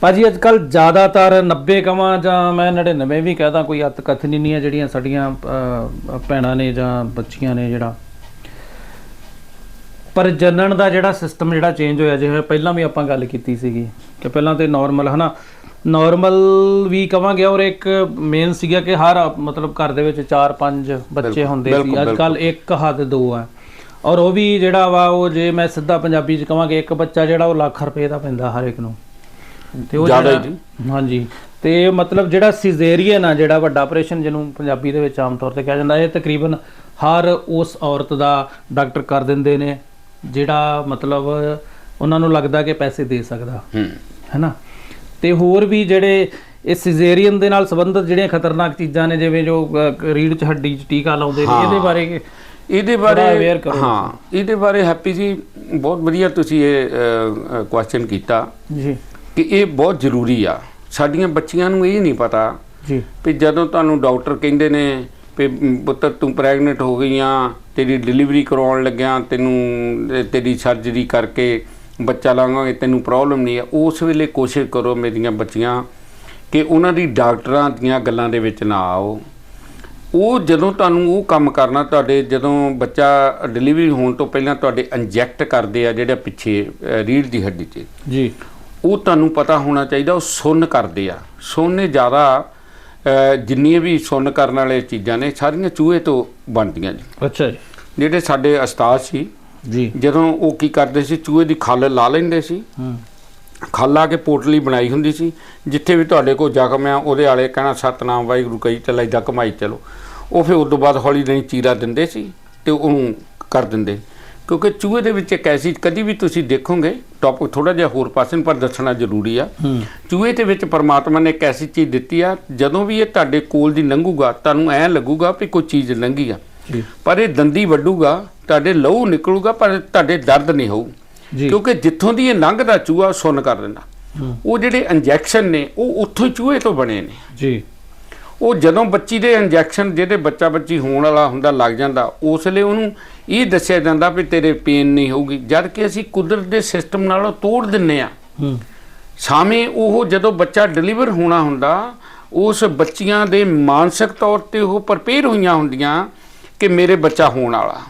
ਭਾਜੀ ਅੱਜ ਕੱਲ ਜ਼ਿਆਦਾਤਰ 90 ਕਵਾਂ ਜਾਂ ਮੈਂ 99 ਵੀ ਕਹਦਾ ਕੋਈ ਅਤ ਕਥਨੀ ਨਹੀਂ ਹੈ ਜਿਹੜੀਆਂ ਸਾਡੀਆਂ ਭੈਣਾਂ ਨੇ ਜਾਂ ਬੱਚੀਆਂ ਨੇ ਜਿਹੜਾ। ਪਰ ਜਨਨ ਦਾ ਜਿਹੜਾ ਸਿਸਟਮ ਜਿਹੜਾ ਚੇਂਜ ਹੋਇਆ ਜਿਵੇਂ ਪਹਿਲਾਂ ਵੀ ਆਪਾਂ ਗੱਲ ਕੀਤੀ ਸੀਗੀ ਕਿ ਪਹਿਲਾਂ ਤੇ ਨਾਰਮਲ ਹਨਾ? ਨਾਰਮਲ ਵੀ ਕਵਾਂਗੇ ਔਰ ਇੱਕ ਮੇਨ ਸੀਗਾ ਕਿ ਹਰ ਮਤਲਬ ਘਰ ਦੇ ਵਿੱਚ 4-5 ਬੱਚੇ ਹੁੰਦੇ ਸੀ। ਅੱਜ ਕੱਲ ਇੱਕ ਹੱਦ ਦੋ ਆ ਔਰ ਉਹ ਵੀ ਜਿਹੜਾ ਵਾ ਉਹ ਜੇ ਮੈਂ ਸਿੱਧਾ ਪੰਜਾਬੀ ਚ ਕਵਾਂਗੇ ਇੱਕ ਬੱਚਾ ਜਿਹੜਾ ਉਹ ਲੱਖ ਰੁਪਏ ਦਾ ਪੈਂਦਾ ਹਰ ਇੱਕ ਨੂੰ। ਤੇ ਉਹ ਜ਼ਿਆਦਾ ਹੀ ਹਾਂਜੀ। ਤੇ ਮਤਲਬ ਜਿਹੜਾ ਸਿਜ਼ੇਰੀਅਨ ਆ ਜਿਹੜਾ ਵੱਡਾ ਆਪਰੇਸ਼ਨ ਜਿਹਨੂੰ ਪੰਜਾਬੀ ਦੇ ਵਿੱਚ ਆਮ ਤੌਰ ਤੇ ਕਿਹਾ ਜਾਂਦਾ ਇਹ ਤਕਰੀਬਨ ਹਰ ਉਸ ਔਰਤ ਦਾ ਡਾਕਟਰ ਕਰ ਦਿੰਦੇ ਨੇ ਜਿਹੜਾ ਮਤਲਬ ਉਹਨਾਂ ਨੂੰ ਲੱਗਦਾ ਕਿ ਪੈਸੇ ਦੇ ਸਕਦਾ। ਹੂੰ। ਹੈਨਾ? ਤੇ ਹੋਰ ਵੀ ਜਿਹੜੇ ਇਹ ਸਿਜ਼ੇਰੀਅਨ ਦੇ ਨਾਲ ਸੰਬੰਧਿਤ ਜਿਹੜੀਆਂ ਖਤਰਨਾਕ ਚੀਜ਼ਾਂ ਨੇ ਜਿਵੇਂ ਜੋ ਰੀੜ ਚ ਹੱਡੀ ਚ ਟੀਕਾ ਲਾਉਂਦੇ ਨੇ ਇਹਦੇ ਬਾਰੇ ਇਹਦੇ ਬਾਰੇ ਕਰੋ। ਹਾਂ ਇਹਦੇ ਬਾਰੇ ਹੈਪੀ ਜੀ ਬਹੁਤ ਵਧੀਆ ਤੁਸੀਂ ਇਹ ਕੁਐਸਚਨ ਕੀਤਾ। ਜੀ। ਕਿ ਇਹ ਬਹੁਤ ਜ਼ਰੂਰੀ ਆ। ਸਾਡੀਆਂ ਬੱਚੀਆਂ ਨੂੰ ਇਹ ਨਹੀਂ ਪਤਾ ਜੀ। ਵੀ ਜਦੋਂ ਤੁਹਾਨੂੰ ਡਾਕਟਰ ਕਹਿੰਦੇ ਨੇ ਵੀ ਪੁੱਤਰ ਤੂੰ ਪ੍ਰੈਗਨੈਂਟ ਹੋ ਗਈ ਆ ਤੇਰੀ ਡਿਲੀਵਰੀ ਕਰਵਾਉਣ ਲੱਗਿਆ ਤੈਨੂੰ ਤੇਰੀ ਸਰਜਰੀ ਕਰਕੇ ਬੱਚਾ ਲਾਵਾਂਗੇ ਤੈਨੂੰ ਪ੍ਰੋਬਲਮ ਨਹੀਂ ਆ। ਉਸ ਵੇਲੇ ਕੋਸ਼ਿਸ਼ ਕਰੋ ਮੇਰੀਆਂ ਬੱਚੀਆਂ ਕਿ ਉਹਨਾਂ ਦੀ ਡਾਕਟਰਾਂ ਦੀਆਂ ਗੱਲਾਂ ਦੇ ਵਿੱਚ ਨਾ ਆਓ। ਉਹ ਜਦੋਂ ਤੁਹਾਨੂੰ ਉਹ ਕੰਮ ਕਰਨਾ ਤੁਹਾਡੇ ਜਦੋਂ ਬੱਚਾ ਡਿਲੀਵਰੀ ਹੋਣ ਤੋਂ ਪਹਿਲਾਂ ਤੁਹਾਡੇ ਇੰਜੈਕਟ ਕਰਦੇ ਆ ਜਿਹੜਾ ਪਿੱਛੇ ਅ, ਰੀੜ੍ਹ ਦੀ ਹੱਡੀ 'ਚ। ਜੀ। ਉਹ ਤੁਹਾਨੂੰ ਪਤਾ ਹੋਣਾ ਚਾਹੀਦਾ ਉਹ ਸੁੰਨ ਕਰਦੇ ਆ। ਸੁੰਨ ਜ਼ਿਆਦਾ ਜਿੰਨੀਆਂ ਵੀ ਸੁੰਨ ਕਰਨ ਵਾਲੇ ਚੀਜ਼ਾਂ ਨੇ ਸਾਰੀਆਂ ਚੂਹੇ ਤੋਂ ਬਣਦੀਆਂ ਜੀ। ਅੱਛਾ ਜੀ। ਜਿਹੜੇ ਸਾਡੇ ਉਸਤਾਦ ਸੀ ਜੀ। ਜਦੋਂ ਉਹ ਕੀ ਕਰਦੇ ਸੀ ਚੂਹੇ ਦੀ ਖੱਲ ਲਾ ਲੈਂਦੇ ਸੀ। ਹੂੰ। ਖੱਲ ਲਾ ਕੇ ਪੋਟਲੀ ਬਣਾਈ ਹੁੰਦੀ ਸੀ ਜਿੱਥੇ ਵੀ ਤੁਹਾਡੇ ਕੋਲ ਜ਼ਖਮ ਆ ਉਹਦੇ ਆਲੇ ਕਹਿਣਾ ਸਤਨਾਮ ਵਾਹਿਗੁਰੂ ਕਹੀ ਚੱਲ ਏਦਾਂ ਕਮਾਈ ਚਲੋ। ਉਹ ਫਿਰ ਉਸ ਤੋਂ ਬਾਅਦ ਹੌਲੀ ਨਹੀਂ ਚੀਰਾ ਦਿੰਦੇ ਸੀ ਤੇ ਉਹਨੂੰ ਕਰ ਦਿੰਦੇ। ਕਿਉਂਕਿ ਚੂਹੇ ਦੇ ਵਿੱਚ ਇੱਕ ਐਸੀ ਕਦੀ ਵੀ ਤੁਸੀਂ ਦੇਖੋਗੇ ਟੌਪਿਕ ਥੋੜਾ ਜਿਹਾ ਹੋਰ ਪਾਸੇ ਨੂੰ ਪਰ ਦੱਸਣਾ ਜ਼ਰੂਰੀ ਆ। ਚੂਹੇ ਦੇ ਵਿੱਚ ਪਰਮਾਤਮਾ ਨੇ ਇੱਕ ਐਸੀ ਚੀਜ਼ ਦਿੱਤੀ ਆ ਜਦੋਂ ਵੀ ਇਹ ਤੁਹਾਡੇ ਕੋਲ ਦੀ ਲੰਘੂਗਾ ਤੁਹਾਨੂੰ ਐਂ ਲੱਗੂਗਾ ਵੀ ਕੋਈ ਚੀਜ਼ ਲੰਘੀ ਆ। ਪਰ ਇਹ ਦੰਦੀ ਵੱਡੂਗਾ ਤੁਹਾਡੇ ਲਹੂ ਨਿਕਲੂਗਾ ਪਰ ਤੁਹਾਡੇ ਦਰਦ ਨਹੀਂ ਹੋਊ। ਕਿਉਂਕਿ ਜਿੱਥੋਂ ਦੀ ਇਹ ਲੰਘਦਾ ਚੂਹਾ ਸੁੰਨ ਕਰ ਦਿੰਦਾ। ਉਹ ਜਿਹੜੇ ਇੰਜੈਕਸ਼ਨ ਨੇ ਉਹ ਉੱਥੋਂ ਚੂਹੇ ਤੋਂ ਬਣੇ ਨੇ। ਜੀ। ਉਹ ਜਦੋਂ ਬੱਚੀ ਦੇ ਇੰਜੈਕਸ਼ਨ ਜਿਹਦੇ ਬੱਚਾ ਬੱਚੀ ਹੋਣ ਵਾਲਾ ਹੁੰਦਾ ਲੱਗ ਜਾਂਦਾ ਉਸ ਲਈ ਉਹਨੂੰ ਇਹ ਦੱਸਿਆ ਜਾਂਦਾ ਵੀ ਤੇਰੇ ਪੇਨ ਨਹੀਂ ਹੋਊਗੀ। ਜਦ ਕਿ ਅਸੀਂ ਕੁਦਰਤ ਦੇ ਸਿਸਟਮ ਨਾਲੋਂ ਤੋੜ ਦਿੰਨੇ ਆ ਹੂੰ। ਸਾਵੇਂ ਉਹ ਜਦੋਂ ਬੱਚਾ ਡਿਲੀਵਰ ਹੋਣਾ ਹੁੰਦਾ ਉਸ ਬੱਚੀਆਂ ਦੇ ਮਾਨਸਿਕ ਤੌਰ ਤੇ ਉਹ ਪ੍ਰਪੇਅਰ ਹੋਈਆਂ ਹੁੰਦੀਆਂ ਕਿ ਮੇਰੇ ਬੱਚਾ ਹੋਣ ਵਾਲਾ।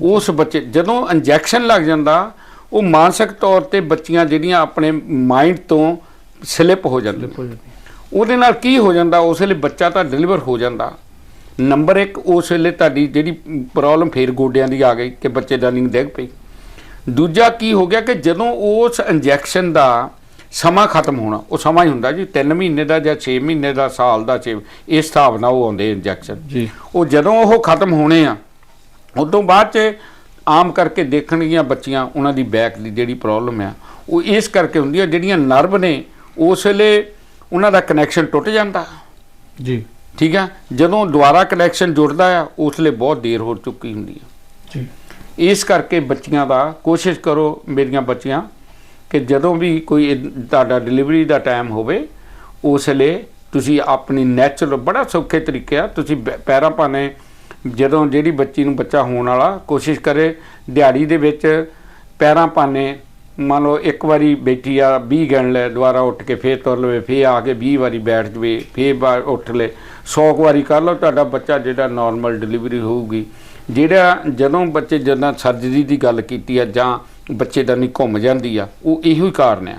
ਉਸ ਬੱਚੇ ਜਦੋਂ ਇੰਜੈਕਸ਼ਨ ਲੱਗ ਜਾਂਦਾ ਉਹ ਮਾਨਸਿਕ ਤੌਰ ਤੇ ਬੱਚੀਆਂ ਜਿਹੜੀਆਂ ਆਪਣੇ ਮਾਈਂਡ ਤੋਂ ਸਲਿਪ ਹੋ ਜਾਂਦੀਆਂ। ਉਹਦੇ ਨਾਲ ਕੀ ਹੋ ਜਾਂਦਾ? ਉਸ ਵੇਲੇ ਬੱਚਾ ਤਾਂ ਡਿਲੀਵਰ ਹੋ ਜਾਂਦਾ। ਨੰਬਰ 1 ਉਸ ਵੇਲੇ ਤੁਹਾਡੀ ਜਿਹੜੀ ਪ੍ਰੋਬਲਮ ਫੇਰ ਗੋਡਿਆਂ ਦੀ ਆ ਗਈ ਕਿ ਬੱਚੇ ਦਾ ਲਿੰਗ ਡਿੱਗ ਪਈ। ਦੂਜਾ ਕੀ ਹੋ ਗਿਆ ਕਿ ਜਦੋਂ ਉਸ ਇੰਜੈਕਸ਼ਨ ਦਾ ਸਮਾਂ ਖਤਮ ਹੋਣਾ ਉਹ ਸਮਾਂ ਹੀ ਹੁੰਦਾ ਜੀ 3 ਮਹੀਨੇ ਦਾ ਜਾਂ 6 ਮਹੀਨੇ ਦਾ ਸਾਲ ਦਾ 6 ਇਸ ਹਿਸਾਬ ਨਾਲ ਉਹ ਆਉਂਦੇ ਇੰਜੈਕਸ਼ਨ ਜੀ। ਉਹ ਜਦੋਂ ਉਹ ਖਤਮ ਹੋਣੇ ਆ ਉਦੋਂ ਬਾਅਦ ਚ ਆਮ ਕਰਕੇ ਦੇਖਣਗੀਆਂ ਬੱਚੀਆਂ ਉਹਨਾਂ ਦੀ ਬੈਕ ਦੀ ਜਿਹੜੀ ਪ੍ਰੋਬਲਮ ਆ ਉਹ ਇਸ ਕਰਕੇ ਹੁੰਦੀ ਆ ਜਿਹੜੀਆਂ ਨਰਵ ਨੇ ਉਸ ਵੇਲੇ ਉਹਨਾਂ ਦਾ ਕਨੈਕਸ਼ਨ ਟੁੱਟ ਜਾਂਦਾ। ਜੀ। ਠੀਕ ਆ? ਜਦੋਂ ਦੁਬਾਰਾ ਕਨੈਕਸ਼ਨ ਜੁੜਦਾ ਆ ਉਸ ਵੇਲੇ ਬਹੁਤ ਦੇਰ ਹੋ ਚੁੱਕੀ ਹੁੰਦੀ ਆ। ਜੀ। ਇਸ ਕਰਕੇ ਬੱਚੀਆਂ ਦਾ ਕੋਸ਼ਿਸ਼ ਕਰੋ ਮੇਰੀਆਂ ਬੱਚੀਆਂ ਕਿ ਜਦੋਂ ਵੀ ਕੋਈ ਤੁਹਾਡਾ ਡਿਲੀਵਰੀ ਦਾ ਟਾਈਮ ਹੋਵੇ ਉਸ ਵੇਲੇ ਤੁਸੀਂ ਆਪਣੀ ਨੈਚੁਰਲ ਬੜਾ ਸੌਖੇ ਤਰੀਕੇ ਆ ਤੁਸੀਂ ਪੈਰਾਂ ਪਾਣੇ ਜਦੋਂ ਜਿਹੜੀ ਬੱਚੀ ਨੂੰ ਬੱਚਾ ਹੋਣ ਵਾਲਾ ਕੋਸ਼ਿਸ਼ ਕਰੇ ਦਿਹਾੜੀ ਦੇ ਵਿੱਚ ਪੈਰਾਂ ਪਾਣੇ ਮੰਨ ਲਓ ਇੱਕ ਵਾਰੀ ਬੈਠੀ ਆ 20 ਗਿਣ ਲੈ, ਦੁਬਾਰਾ ਉੱਠ ਕੇ ਫੇਰ ਤੁਰ ਲਵੇ, ਫੇਰ ਆ ਕੇ 20 ਵਾਰੀ ਬੈਠ ਜਵੇ, ਫੇਰ ਬਾ- ਉੱਠ ਲੈ। 100 ਕੁ ਵਾਰੀ ਕਰ ਲਓ, ਤੁਹਾਡਾ ਬੱਚਾ ਜਿਹੜਾ ਨਾਰਮਲ ਡਿਲੀਵਰੀ ਹੋਊਗੀ। ਜਿਹੜਾ ਜਦੋਂ ਬੱਚੇ ਜਦੋਂ ਸਰਜਰੀ ਦੀ ਗੱਲ ਕੀਤੀ ਆ ਜਾਂ ਬੱਚੇ ਦਾ ਨਹੀਂ ਘੁੰਮ ਜਾਂਦੀ ਆ, ਉਹ ਇਹੋ ਹੀ ਕਾਰਨ ਆ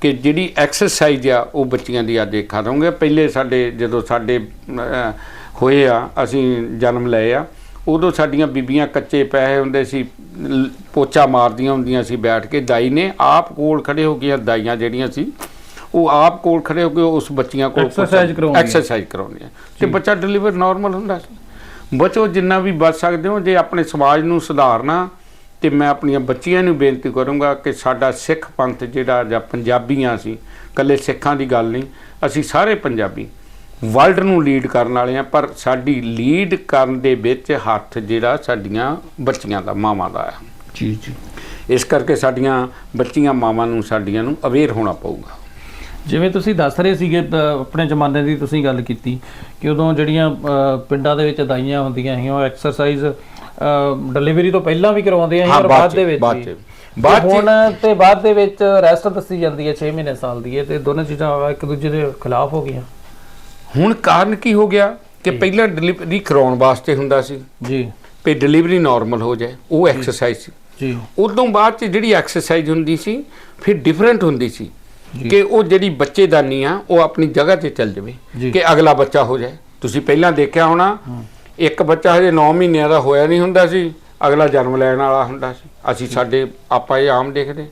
ਕਿ ਜਿਹੜੀ ਐਕਸਰਸਾਈਜ਼ ਆ, ਉਹ ਬੱਚੀਆਂ ਦੀ ਅੱਜ ਦੇਖਾ ਦਵਾਂਗੇ ਪਹਿਲੇ ਸਾਡੇ ਜਦੋਂ ਸਾਡੇ ਹੋਏ ਆ, ਅਸੀਂ ਜਨਮ ਲਏ ਆ ਉਦੋਂ ਸਾਡੀਆਂ ਬੀਬੀਆਂ ਕੱਚੇ ਪੈਸੇ ਹੁੰਦੇ ਸੀ ਪੋਚਾ ਮਾਰਦੀਆਂ ਹੁੰਦੀਆਂ ਸੀ ਬੈਠ ਕੇ ਦਾਈ ਨੇ ਆਪ ਕੋਲ ਖੜੇ ਹੋ ਕੇ ਦਾਈਆਂ ਜਿਹੜੀਆਂ ਸੀ ਉਹ ਆਪ ਕੋਲ ਖੜੇ ਹੋ ਕੇ ਉਸ ਬੱਚੀਆਂ ਕੋਲ Exercise ਕਰਾਉਂਦੀਆਂ। ਐਕਸਰਸਾਈਜ਼ ਕਰਾਉਂਦੀਆਂ ਤੇ ਬੱਚਾ ਡਿਲੀਵਰ ਨਾਰਮਲ ਹੁੰਦਾ ਸੀ ਬਚੋ ਜਿੰਨਾ ਵੀ ਬਚ ਸਕਦੇ ਹੋ ਜੇ ਆਪਣੇ ਸਮਾਜ ਨੂੰ ਸੁਧਾਰਨਾ ਤੇ ਮੈਂ ਆਪਣੀਆਂ ਬੱਚੀਆਂ ਨੂੰ ਬੇਨਤੀ ਕਰੂੰਗਾ ਕਿ ਸਾਡਾ ਸਿੱਖ ਪੰਥ ਜਿਹੜਾ ਜਾਂ ਪੰਜਾਬੀਆਂ ਸੀ ਕੱਲੇ ਸਿੱਖਾਂ ਦੀ ਗੱਲ ਨਹੀਂ ਅਸੀਂ ਸਾਰੇ ਪੰਜਾਬੀ ਵਰਲਡ ਨੂੰ ਲੀਡ ਕਰਨ ਵਾਲੇ ਆ ਪਰ ਸਾਡੀ ਲੀਡ ਕਰਨ ਦੇ ਵਿੱਚ ਹੱਥ ਜਿਹੜਾ ਸਾਡੀਆਂ ਬੱਚੀਆਂ ਦਾ ਮਾਵਾਂ ਦਾ ਆ। ਜੀ ਜੀ। ਇਸ ਕਰਕੇ ਸਾਡੀਆਂ ਬੱਚੀਆਂ ਮਾਵਾਂ ਨੂੰ ਸਾਡੀਆਂ ਨੂੰ ਅਵੇਅਰ ਹੋਣਾ ਪਊਗਾ। ਜਿਵੇਂ ਤੁਸੀਂ ਦੱਸ ਰਹੇ ਸੀਗੇ ਆਪਣੇ ਜ਼ਮਾਨੇ ਦੀ ਤੁਸੀਂ ਗੱਲ ਕੀਤੀ ਕਿ ਉਦੋਂ ਜਿਹੜੀਆਂ ਪਿੰਡਾਂ ਦੇ ਵਿੱਚ ਦਾਈਆਂ ਹੁੰਦੀਆਂ ਸੀ ਉਹ ਐਕਸਰਸਾਈਜ਼ ਡਿਲੀਵਰੀ ਤੋਂ ਪਹਿਲਾਂ ਵੀ ਕਰਵਾਉਂਦੀਆਂ ਸੀ ਔਰ ਬਾਅਦ ਦੇ ਵਿੱਚ ਬਾਅਦ ਹੁਣ ਤੇ ਬਾਅਦ ਦੇ ਵਿੱਚ ਰੈਸਟ ਦੱਸੀ ਜਾਂਦੀ ਹੈ 6 ਮਹੀਨੇ ਸਾਲ ਦੀ ਹੈ ਤੇ ਦੋਨੋਂ ਚੀਜ਼ਾਂ ਇੱਕ ਦੂਜੇ ਦੇ ਖਿਲਾਫ ਹੋ ਗਈਆਂ। ਹੁਣ ਕਾਰਨ ਕੀ ਹੋ ਗਿਆ ਕਿ ਪਹਿਲਾਂ ਡਿਲੀਵਰੀ ਕਰਾਉਣ ਵਾਸਤੇ ਹੁੰਦਾ ਸੀ। ਜੀ। ਵੀ ਡਿਲੀਵਰੀ ਨਾਰਮਲ ਹੋ ਜਾਏ ਉਹ ਐਕਸਰਸਾਈਜ਼ ਸੀ। ਜੀ। ਉਦੋਂ ਬਾਅਦ ਚ ਜਿਹੜੀ ਐਕਸਰਸਾਈਜ਼ ਹੁੰਦੀ ਸੀ ਫਿਰ ਡਿਫਰੈਂਟ ਹੁੰਦੀ ਸੀ। ਕਿ ਉਹ ਜਿਹੜੀ ਬੱਚੇਦਾਨੀ ਆ ਉਹ ਆਪਣੀ ਜਗ੍ਹਾ ਤੇ ਚੱਲ ਜਾਵੇ। ਕਿ ਅਗਲਾ ਬੱਚਾ ਹੋ ਜਾਏ। ਤੁਸੀਂ ਪਹਿਲਾਂ ਦੇਖਿਆ ਹੋਣਾ ਇੱਕ ਬੱਚਾ ਹਜੇ 9 ਮਹੀਨਿਆਂ ਦਾ ਹੋਇਆ ਨਹੀਂ ਹੁੰਦਾ ਸੀ ਅਗਲਾ ਜਨਮ ਲੈਣ ਵਾਲਾ ਹੁੰਦਾ ਸੀ। ਅਸੀਂ ਸਾਡੇ ਆਪਾਂ ਇਹ ਆਮ ਦੇਖਦੇ।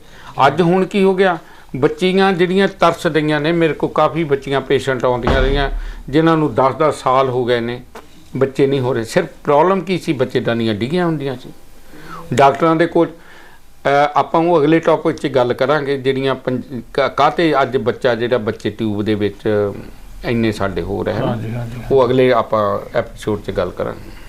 ਅੱਜ ਹੁਣ ਕੀ ਹੋ ਗਿਆ? ਬੱਚੀਆਂ ਜਿਹੜੀਆਂ ਤਰਸਦੀਆਂ ਨੇ ਮੇਰੇ ਕੋਲ ਕਾਫੀ ਬੱਚੀਆਂ ਪੇਸ਼ੈਂਟ ਆਉਂਦੀਆਂ ਰਹੀਆਂ ਜਿਨ੍ਹਾਂ ਨੂੰ 10-10 ਸਾਲ ਹੋ ਗਏ ਨੇ ਬੱਚੇ ਨਹੀਂ ਹੋ ਰਹੇ। ਸਿਰਫ ਪ੍ਰੋਬਲਮ ਕੀ ਸੀ? ਬੱਚੇਦਾਨੀਆਂ ਡਿੱਗੀਆਂ ਹੁੰਦੀਆਂ ਸੀ। ਡਾਕਟਰਾਂ ਦੇ ਕੋਲ ਆਪਾਂ ਉਹ ਅਗਲੇ ਟੌਪਿਕ 'ਚ ਗੱਲ ਕਰਾਂਗੇ ਜਿਹੜੀਆਂ ਪੰਜ- ਕਾ- ਕਾਹਤੇ ਅੱਜ ਬੱਚਾ ਜਿਹੜਾ ਬੱਚੇ ਟਿਊਬ ਦੇ ਵਿੱਚ ਇੰਨੇ ਸਾਡੇ ਹੋ ਰਹੇ ਹਨ ਉਹ ਅਗਲੇ ਆਪਾਂ ਐਪੀਸੋਡ 'ਚ ਗੱਲ ਕਰਾਂਗੇ।